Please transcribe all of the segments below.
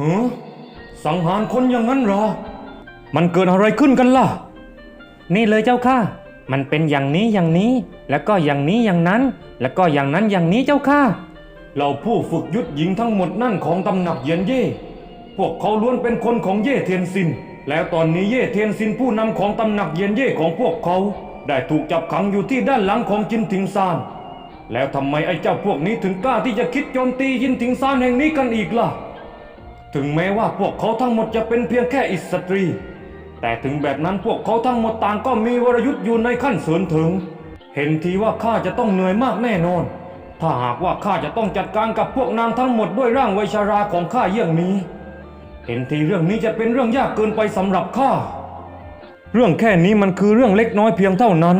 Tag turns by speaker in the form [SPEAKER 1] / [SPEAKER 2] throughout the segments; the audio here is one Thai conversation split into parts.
[SPEAKER 1] ฮะสังหารคนอย่างนั้นเหรอ มันเกิดอะไรขึ้นกันล่ะ
[SPEAKER 2] นี่เลยเจ้าค่ะ มันเป็นอย่างนี้อย่างนี้ แล้วก็อย่างนี้อย่างนั้น แล้วก็อย่างนั้นอย่างนี้เจ้าค่ะ
[SPEAKER 1] เราผู้ฝึกยุทธหญิงทั้งหมดนั่นของตำหนักเหยียนเย่ พวกเขาล้วนเป็นคนของเย่เทียนซิน แล้วตอนนี้เย่เทียนซินผู้นำของตำหนักเหยียนเย่ของพวกเขา ได้ถูกจับขังอยู่ที่ด้านหลังของจินทิงซาน แล้วทำไมไอ้เจ้าพวกนี้ถึงกล้าที่จะคิดโจมตีจินทิงซานแห่งนี้กันอีกล่ะ ถึงแม้ว่าพวกเขาทั้งหมดจะเป็นเพียงแค่อิสตรี แต่ถึงแบบนั้นพวกเขาทั้งหมดต่างก็มีวรยุทธ์อยู่ในขั้นเสริญถึง เห็นทีว่าข้าจะต้องเหนื่อยมากแน่นอน ถ้าหากว่าข้าจะต้องจัดการกับพวกนางทั้งหมดด้วยร่างไวชาราของข้าเยี่ยงนี้ เห็นทีเรื่องนี้จะเป็นเรื่องยากเกินไปสำหรับข้า เรื่องแค่นี้มันคือเรื่องเล็กน้อยเพียงเท่านั้น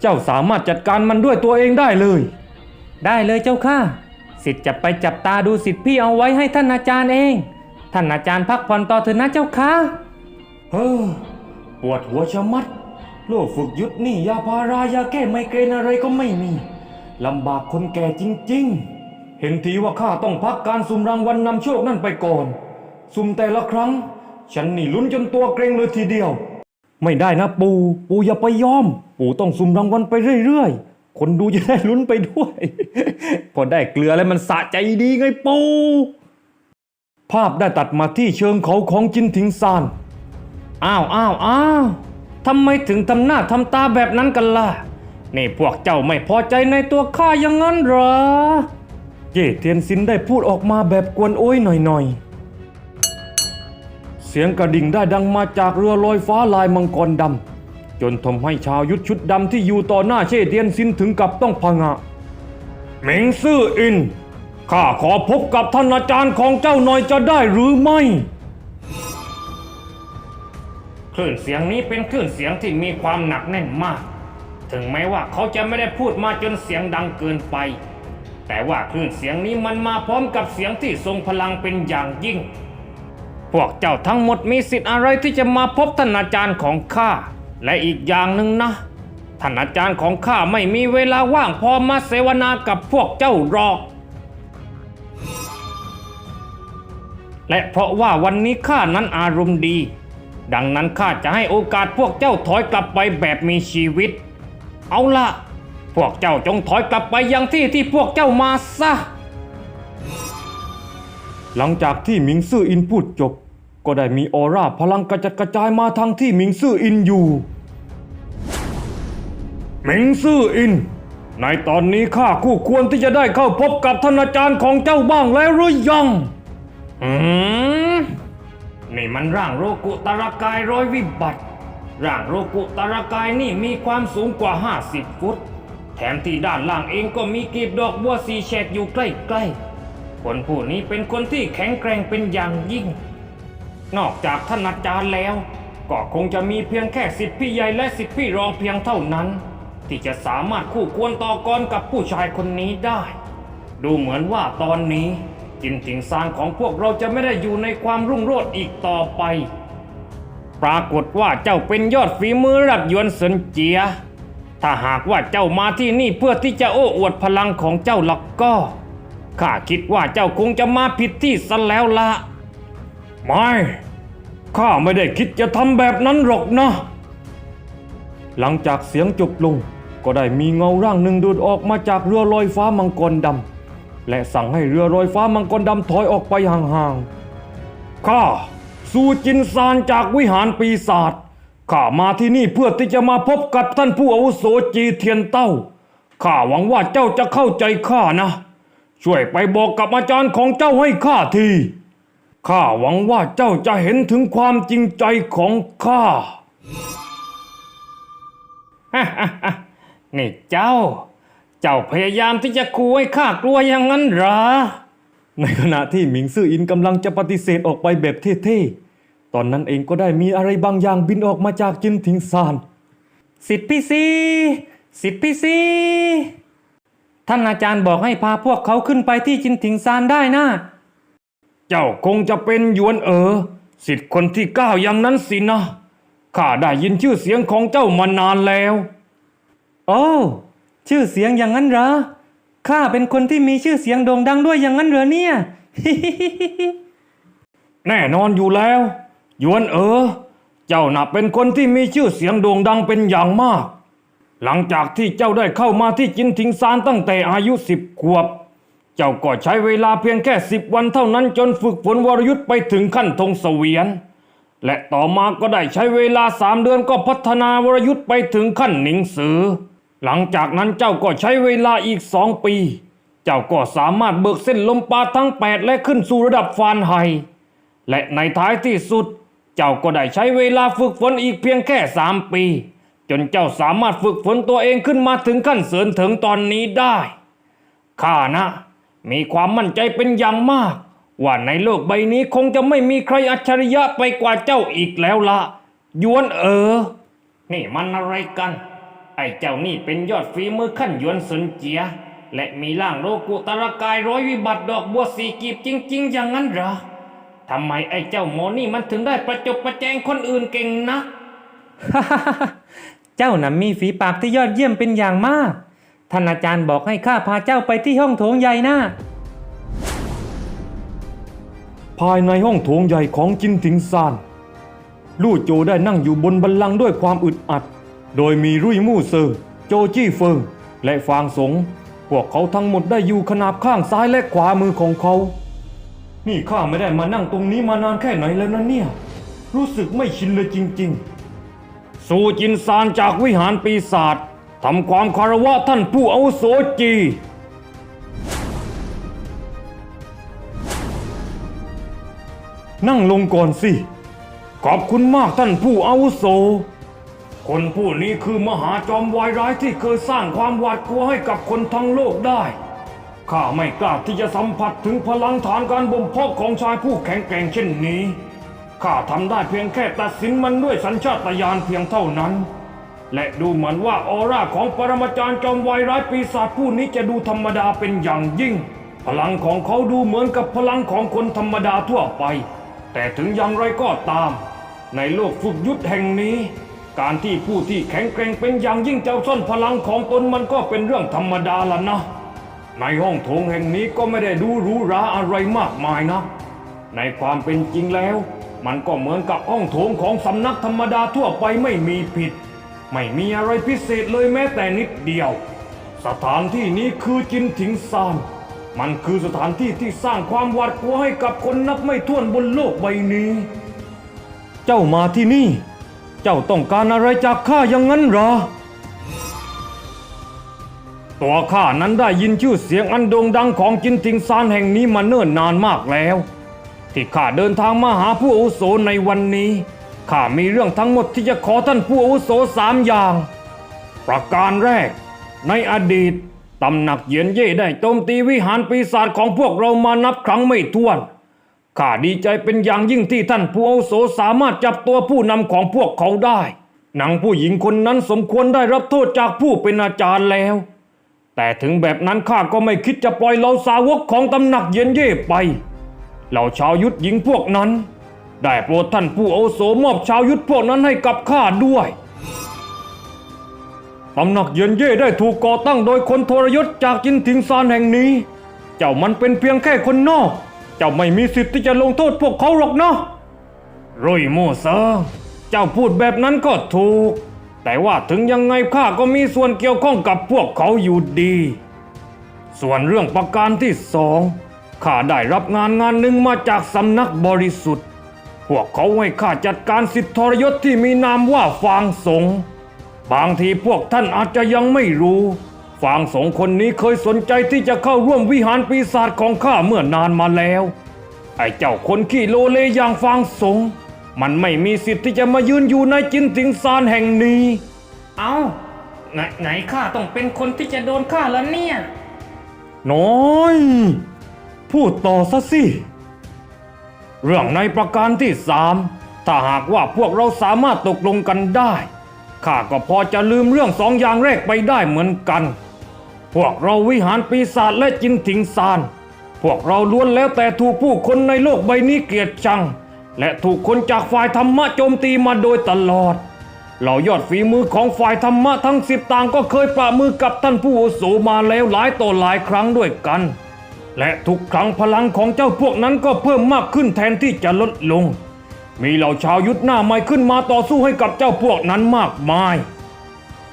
[SPEAKER 1] เจ้าสามารถจัดการมันด้วยตัวเองได้เลย
[SPEAKER 2] ได้เลยเจ้าค่ะ สิทธิ์จะไปจับตาดูสิทธิ์พี่เอาไว้ให้ท่านอาจารย์เอง ท่านอาจารย์พักผ่อนต่อเถอะนะเจ้าค่ะ
[SPEAKER 1] เฮ้อปวดหัวชะมัดโลกฝึกยุทธนี่ยาพารายาแก้ไมเกรนอะไรก็ไม่มีลำบากคนแก่จริง ๆ เห็นทีว่าข้าต้องพักการสุ่มรางวัลนำโชคนั่นไปก่อน สุ่มแต่ละครั้ง ฉันนี่ลุ้นจนตัวเกรงเลยทีเดียว ไม่ได้นะปูปูอย่าไปยอม ปูต้องสุ่มรางวัลไปเรื่อย ๆ คนดูจะได้ลุ้นไปด้วย พอได้เกลือแล้วมันสะใจดีไงปูภาพได้ตัดมาที่เชิงเขาของจินถิงซาน
[SPEAKER 2] อ้าวอ้าวอ้าวทำไมถึงทำหน้าทำตาแบบนั้นกันล่ะ นี่พวกเจ้าไม่พอใจในตัวข้าอย่างนั้นเหรอ
[SPEAKER 1] เย่เทียนซินได้พูดออกมาแบบกวนโอ้ยหน่อยๆ เสียงกระดิ่งได้ดังมาจากเรือลอยฟ้าลายมังกรดำ จนทำให้ชาวยุทธชุดดำที่อยู่ต่อหน้าเช่เทียนซินถึงกับต้องพะงะเหม็งซื่ออิน ข้าขอพบกับท่านอาจารย์ของเจ้าหน่อยจะได้หรือไม่
[SPEAKER 2] คลื่นเสียงนี้เป็นคลื่นเสียงที่มีความหนักแน่นมาก ถึงแม้ว่าเขาจะไม่ได้พูดมาจนเสียงดังเกินไป แต่ว่าคลื่นเสียงนี้มันมาพร้อมกับเสียงที่ทรงพลังเป็นอย่างยิ่ง พวกเจ้าทั้งหมดมีสิทธิ์อะไรที่จะมาพบท่านอาจารย์ของข้า และอีกอย่างหนึ่งนะท่านอาจารย์ของข้าไม่มีเวลาว่างพอมาเสวนากับพวกเจ้าหรอก และเพราะว่าวันนี้ข้านั้นอารมณ์ดี ดังนั้นข้าจะให้โอกาสพวกเจ้าถอยกลับไปแบบมีชีวิต เอาละพวกเจ้าจงถอยกลับไปยังที่ที่พวกเจ้ามาซะ
[SPEAKER 1] หลังจากที่หมิงซื่ออินพูดจบ ก็ได้มีออร่าพลังกระจัดกระจายมาทางที่หมิงซื่ออินอยู่ หมิงซื่ออิน ในตอนนี้ข้าคู่ควรที่จะได้เข้าพบกับท่านอาจารย์ของเจ้าบ้างแล้วหรือยัง
[SPEAKER 2] อืม นี่มันร่างโรกุตระกายร้อยวิบัติ ร่างโรกุตระกายนี่มีความสูงกว่า 50 ฟุต แถมที่ด้านล่างเองก็มีกลีบดอกบัวสีแฉกอยู่ใกล้ๆ คนผู้นี้เป็นคนที่แข็งแกร่งเป็นอย่างยิ่ง นอกจากท่านอาจารย์แล้ว ก็คงจะมีเพียงแค่สิทธิพี่ใหญ่และสิทธิพี่รองเพียงเท่านั้น ที่จะสามารถคู่ควรต่อกรกับผู้ชายคนนี้ได้ ดูเหมือนว่าตอนนี้ จินถิงซานของพวกเราจะไม่ได้อยู่ในความรุ่งโรจน์อีกต่อไป ปรากฏว่าเจ้าเป็นยอดฝีมือระดับยวนเซินเจีย ถ้าหากว่าเจ้ามาที่นี่เพื่อที่จะโอ้อวดพลังของเจ้าลักก็ข้าคิดว่าเจ้าคงจะมาผิดที่ซะแล้วละ
[SPEAKER 1] ไม่ ข้าไม่ได้คิดจะทำแบบนั้นหรอกนะ หลังจากเสียงจบลง ก็ได้มีเงาร่างหนึ่งดูดออกมาจากเรือลอยฟ้ามังกรดำและสั่งให้เรือลอยฟ้ามังกรดำถอยออกไปห่างๆ ข้าสูจินซานจากวิหารปีศาจ ข้ามาที่นี่เพื่อที่จะมาพบกับท่านผู้อาวุโสจีเทียนเต้า ข้าหวังว่าเจ้าจะเข้าใจข้านะ ช่วยไปบอกกับอาจารย์ของเจ้าให้ข้าที ข้าหวังว่าเจ้าจะเห็นถึงความจริงใจของข้า
[SPEAKER 2] นี่เจ้า เจ้าพยายามที่จะคูให้ข้ากลัวอย่างนั้นเหรอ
[SPEAKER 1] ในขณะที่หมิงซื่ออินกำลังจะปฏิเสธออกไปแบบเท่ๆ ตอนนั้นเองก็ได้มีอะไรบางอย่างบินออกมาจากจินทิงซาน
[SPEAKER 2] สิทธิพี่ซีสิทธิพี่ซีท่านอาจารย์บอกให้พาพวกเขาขึ้นไปที่จินถิงซานได้นะ
[SPEAKER 1] เจ้าคงจะเป็นหยวนเอ๋อสิทธิ์คนที่เก้าอย่างนั้นสินะข้าได้ยินชื่อเสียงของเจ้ามานานแล้ว
[SPEAKER 2] โอ้ชื่อเสียงอย่างนั้นเหรอข้าเป็นคนที่มีชื่อเสียงโด่งดังด้วยอย่างนั้นเหรอเนี่ย
[SPEAKER 1] แน่นอนอยู่แล้วหยวนเออเจ้าน่ะเป็นคนที่มีชื่อเสียงโด่งดังเป็นอย่างมาก หลังจากที่เจ้าได้เข้ามาที่จินทิงซานตั้งแต่อายุสิบขวบ เจ้าก็ใช้เวลาเพียงแค่สิบวันเท่านั้นจนฝึกฝนวรยุทธ์ไปถึงขั้นธงเสวียน และต่อมาก็ได้ใช้เวลาสามเดือนก็พัฒนาวรยุทธ์ไปถึงขั้นหนิงสือ หลังจากนั้นเจ้าก็ใช้เวลาอีกสองปี เจ้าก็สามารถเบิกเส้นลมปราทั้งแปดและขึ้นสู่ระดับฟานไฮและในท้ายที่สุด เจ้าก็ได้ใช้เวลาฝึกฝนอีกเพียงแค่สามปี จนเจ้าสามารถฝึกฝนตัวเองขึ้นมาถึงขั้นเสริญถึงตอนนี้ได้ข้านะ มีความมั่นใจเป็นอย่างมาก ว่าในโลกใบนี้คงจะไม่มีใครอัจฉริยะไปกว่าเจ้าอีกแล้วละยวนเออ นี่มันอะไรกัน ไอ้เจ้านี่เป็นยอดฝีมือขั้นยวนสนเจีย และมีร่างโลกุตระกายร้อยวิบัติดอกบัวสีกีบจริง ๆ อย่างนั้นเหรอทำไมไอ้เจ้าโมนี่มันถึงได้ประจบประแจงคนอื่นเก่งนัก
[SPEAKER 3] เจ้าน่ะมีฝีปากที่ยอดเยี่ยมเป็นอย่างมาก ท่านอาจารย์บอกให้ข้าพาเจ้าไปที่ห้องโถงใหญ่นะ
[SPEAKER 1] ภายในห้องโถงใหญ่ของจินถิงซาน ลู่โจได้นั่งอยู่บนบัลลังก์ด้วยความอึดอัด โดยมีรุ่ยมู่เซิงโจจี้เฟิง และฟางสง พวกเขาทั้งหมดได้อยู่ขนาบข้างซ้ายและขวามือของเขา นี่ข้าไม่ได้มานั่งตรงนี้มานานแค่ไหนแล้วนะเนี่ย รู้สึกไม่ชินเลยจริง ๆ สู่จินซานจากวิหารปีศาจ ทำความคารวะท่านผู้อาวุโสจี นั่งลงก่อนสิ ขอบคุณมากท่านผู้อาวุโส คนผู้นี้คือมหาจอมวายร้ายที่เคยสร้างความหวาดกลัวให้กับคนทั้งโลกได้ ข้าไม่กล้าที่จะสัมผัสถึงพลังฐานการบ่มเพาะของชายผู้แข็งแกร่งเช่นนี้ ข้าทำได้เพียงแค่ตัดสินมันด้วยสัญชาตญาณเพียงเท่านั้น และดูเหมือนว่าออร่าของปรมาจารย์จอมวายร้ายปีศาจผู้นี้จะดูธรรมดาเป็นอย่างยิ่ง พลังของเขาดูเหมือนกับพลังของคนธรรมดาทั่วไป แต่ถึงอย่างไรก็ตาม ในโลกฝึกยุทธแห่งนี้ การที่ผู้ที่แข็งแกร่งเป็นอย่างยิ่งเจ้าซ่อนพลังของตนมันก็เป็นเรื่องธรรมดาละนะ ในห้องโถงแห่งนี้ก็ไม่ได้ดูหรูหราอะไรมากมายนะ ในความเป็นจริงแล้ว มันก็เหมือนกับห้องโถงของสำนักธรรมดาทั่วไปไม่มีผิด ไม่มีอะไรพิเศษเลยแม้แต่นิดเดียว สถานที่นี้คือจินถิงซาน มันคือสถานที่ที่สร้างความหวาดกลัวให้กับคนนับไม่ถ้วนบนโลกใบนี้ เจ้ามาที่นี่ เจ้าต้องการอะไรจากข้าอย่างนั้นเหรอ ตัวข้านั้นได้ยินชื่อเสียงอันโด่งดังของจินทิงซานแห่งนี้มาเนิ่นนานมากแล้ว ที่ข้าเดินทางมาหาผู้อุโสในวันนี้ ข้ามีเรื่องทั้งหมดที่จะขอท่านผู้อาวุโสสามอย่าง ประการแรก ในอดีตตำหนักเหยียนเย่ได้โจมตีวิหารปีศาจของพวกเรามานับครั้งไม่ถ้วนข้าดีใจเป็นอย่างยิ่งที่ท่านผู้อาวุโสสามารถจับตัวผู้นำของพวกเขาได้นางผู้หญิงคนนั้นสมควรได้รับโทษจากผู้เป็นอาจารย์แล้ว แต่ถึงแบบนั้นข้าก็ไม่คิดจะปล่อยเหล่าสาวกของตำหนักเยียนเย่ไป เหล่าชาวยุทธหญิงพวกนั้น ได้โปรดท่านผู้อาโสมอบชาวยุทธพวกนั้นให้กับข้าด้วยตำหนักเยียนเย่ได้ถูกก่อตั้งโดยคนทรยศจากจินถิงซานแห่งนี้ เจ้ามันเป็นเพียงแค่คนนอก เจ้าไม่มีสิทธิ์ที่จะลงโทษพวกเขาหรอกเนาะรุยโมเซอร์เจ้าพูดแบบนั้นก็ถูก แต่ว่าถึงยังไงข้าก็มีส่วนเกี่ยวข้องกับพวกเขาอยู่ดี ส่วนเรื่องประการที่สองข้าได้รับงานงานหนึ่งมาจากสำนักบริสุทธิ์ พวกเขาให้ข้าจัดการสิทธิทรยศที่มีนามว่าฟางสง บางทีพวกท่านอาจจะยังไม่รู้ ฟางสงคนนี้เคยสนใจที่จะเข้าร่วมวิหารปีศาจของข้าเมื่อนานมาแล้ว ไอ้เจ้าคนขี้โลเลอย่างฟางสง มันไม่มีสิทธิ์ที่จะมายืนอยู่ในจินติงซานแห่งนี้
[SPEAKER 3] เอาไงไงข้าต้องเป็นคนที่จะโดนฆ่าแล้วเนี่ย
[SPEAKER 1] น้อย พูดต่อซะสิ เรื่องในประการที่สามถ้าหากว่าพวกเราสามารถตกลงกันได้ข้าก็พอจะลืมเรื่องสองอย่างแรกไปได้เหมือนกัน พวกเราวิหารปีศาจและจินถิงซาน พวกเราล้วนแล้วแต่ถูกผู้คนในโลกใบนี้เกลียดชัง และถูกคนจากฝ่ายธรรมะโจมตีมาโดยตลอด เหล่ายอดฝีมือของฝ่ายธรรมะทั้งสิบต่างก็เคยประมือกับท่านผู้อาวุโสมาแล้วหลายต่อหลายครั้งด้วยกัน และทุกครั้งพลังของเจ้าพวกนั้นก็เพิ่มมากขึ้นแทนที่จะลดลง มีเหล่าชาวยุทธหน้าใหม่ขึ้นมาต่อสู้ให้กับเจ้าพวกนั้นมากมาย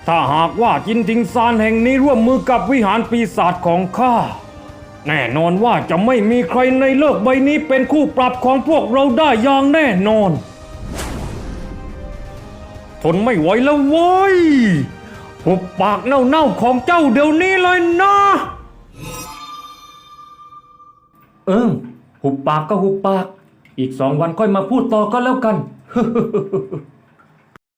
[SPEAKER 1] ถ้าหากว่าจินทิงซานแห่งนี้ร่วมมือกับวิหารปีศาจของข้า แน่นอนว่าจะไม่มีใครในโลกใบนี้เป็นคู่ปรับของพวกเราได้อย่างแน่นอน ทนไม่ไหวแล้วเว้ยหุบปากเน่าๆของเจ้าเดี๋ยวนี้เลยนะ
[SPEAKER 3] เอิงหุบปากก็หุบปาก อีกสองวันค่อยมาพูดต่อก็แล้วกัน